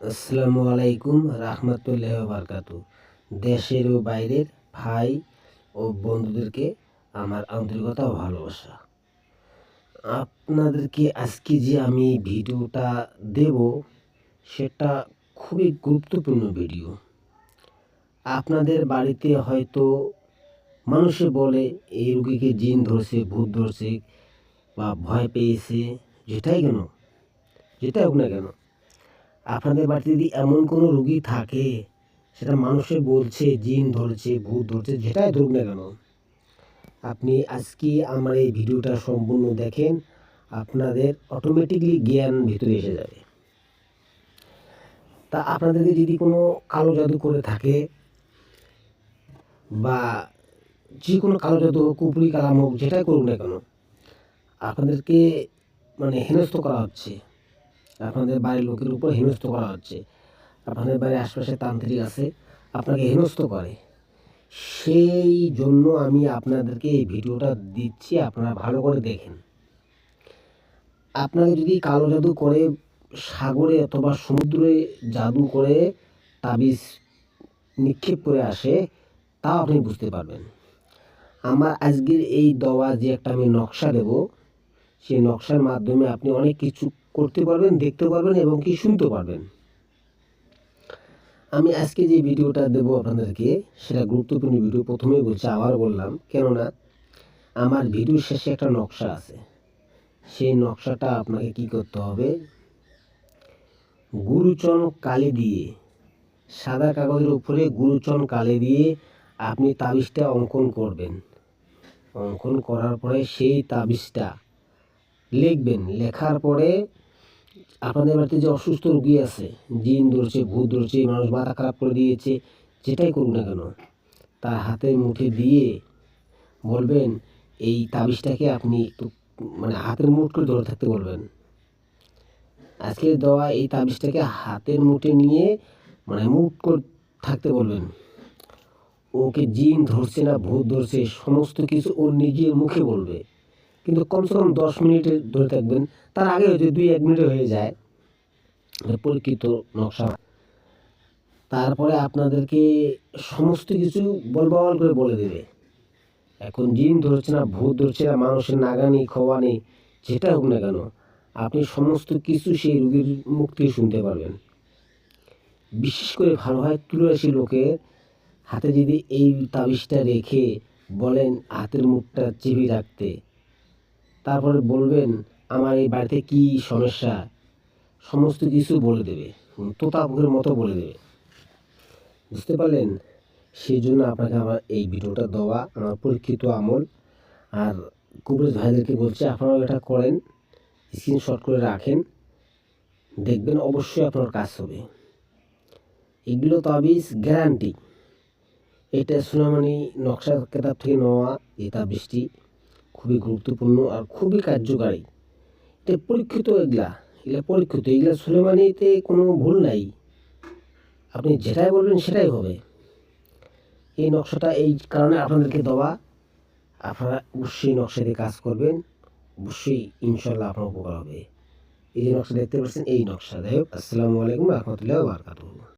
আসসালামু আলাইকুম রাহমাতুল্লাহ বারকাতু দেশের ও বাইরের ভাই ও বন্ধুদেরকে আমার আন্তরিকতা ও ভালোবাসা। আপনাদেরকে আজকে যে আমি ভিডিওটা দেব, সেটা খুবই গুরুত্বপূর্ণ ভিডিও। আপনাদের বাড়িতে হয়তো মানুষে বলে, এই রুগীকে জিন ধরছে, ভূত ধরছে বা ভয় পেয়েছে। যেটাই কেন? যেটাই হোক না কেন। আপনাদের বাড়িতে যদি এমন কোনো রুগী থাকে, সেটা মানুষে বলছে, জিন ধরছে, ভূত ধরছে, যেটাই ধরুক না কেন। আপনি আজকে আমার এই ভিডিওটা সম্পূর্ণ দেখেন, আপনাদের অটোমেটিকলি জ্ঞান ভিতরে এসে যাবে। তা আপনাদেরকে যদি কোনো কালো জাদু করে থাকে, বা যে কোনো কালো জাদু হোক কুপুরি কালাম হোক, যেটাই করুক না কেন, আপনাদেরকে মানে হেনস্থ করা হচ্ছে। আপনাদের বাড়ির লোকের উপর হেনস্থ করা হচ্ছে। আপনাদের বাড়ির আশপাশে তান্ত্রিক আছে, আপনাকে হেনস্থ করে। সেই জন্য আমি আপনাদেরকে এই ভিডিওটা দিচ্ছি, আপনারা ভালো করে দেখেন। আপনাকে যদি কালো জাদু করে সাগরে অথবা সমুদ্রে জাদু করে তাবিজ নিক্ষেপ করে আসে, তাও আপনি বুঝতে পারবেন। আমার আজকের এই দওয়া যে একটা আমি নকশা দেব সেই নকশার মাধ্যমে আপনি অনেক কিছু করতে পারবেন, দেখতে পারবেন এবং কি শুনতে পারবেন। আমি আজকে যে ভিডিওটা দেবো আপনাদেরকে, সেটা গুরুত্বপূর্ণ ভিডিও প্রথমেই বলছি, আবার বললাম, কেননা আমার ভিডিওর শেষে একটা নকশা আছে। সেই নকশাটা আপনাকে কি করতে হবে? গুরুচন কালি দিয়ে, সাদা কাগজের উপরে গুরুচন কালি দিয়ে আপনি তাবিজটা অঙ্কন করবেন। অঙ্কন করার পরে সেই তাবিজটা লিখবেন। লেখার পরে আপনাদের বাড়িতে যে অসুস্থ রুগী আছে, জিন ধরছে, ভূত ধরছে, মানুষ মাথা খারাপ করে দিয়েছে, যেটাই করুক না কেন, তার হাতের মুঠে দিয়ে বলবেন, এই তাবিজটাকে আপনি একটু মানে হাতের মুঠ করে ধরে থাকতে বলবেন। আজকে দেওয়া এই তাবিজটাকে হাতের মুঠে নিয়ে মানে মুঠ করে থাকতে বলবেন। ওকে জিন ধরছে না, ভূত ধরছে, সমস্ত কিছু ও নিজের মুখে বলবে। কিন্তু কমসে কম দশ মিনিটে ধরে থাকবেন। তার আগে হয়তো দুই এক মিনিটে হয়ে যায় পরীক্ষিত নকশা। তারপরে আপনাদেরকে সমস্ত কিছু বলবল করে বলে দেবে। এখন জিন ধরছে না, ভূত ধরছে না, মানুষের নাগানি খোয়ানি যেটা হোক না কেন, আপনি সমস্ত কিছু সেই রুগীর মুখ থেকে শুনতে পারবেন। বিশেষ করে ভালো হয় তুলসী লোকের হাতে যদি এই তাবিজটা রেখে বলেন, হাতের মুখটা চেপে রাখতে। তারপরে বলবেন, আমার এই বাড়িতে কি সমস্যা? সমস্ত কিছু বলে দেবে। তোতাপুরের মতো বলে দেবে। বুঝতে পারলেন? সেই জন্য আপনাকে আমার এই ভিডিওটা দেওয়া আমার পরীক্ষিত আমল। আর কুবরেজ ভাইদেরকে বলছি, আপনারাও এটা করেন স্ক্রিনশট করে রাখেন। দেখবেন অবশ্যই আপনার কাজ হবে। এগুলো তাবিজ গ্যারান্টি এটা সুনামানি নকশা কেতাব থেকে নেওয়া এই তাবিজটি খুবই গুরুত্বপূর্ণ আর খুবই কার্যকারী। এটা পরীক্ষিত এগুলা এগুলা পরীক্ষিত, এগুলা সুলেমানিতে কোনো ভুল নাই। আপনি যেটাই বলবেন সেটাই হবে। এই নকশাটা এই কারণে আপনাদেরকে দেওয়া। আপনারা অবশ্যই নকশা দিয়ে কাজ করবেন। অবশ্যই ইনশাল্লাহ আপনার উপকার হবে। এই যে নকশা দেখতে পাচ্ছেন, এই নকশা। যাই হোক, আসসালামু আলাইকুম রহমতুল্লাহ বারকাতুহ।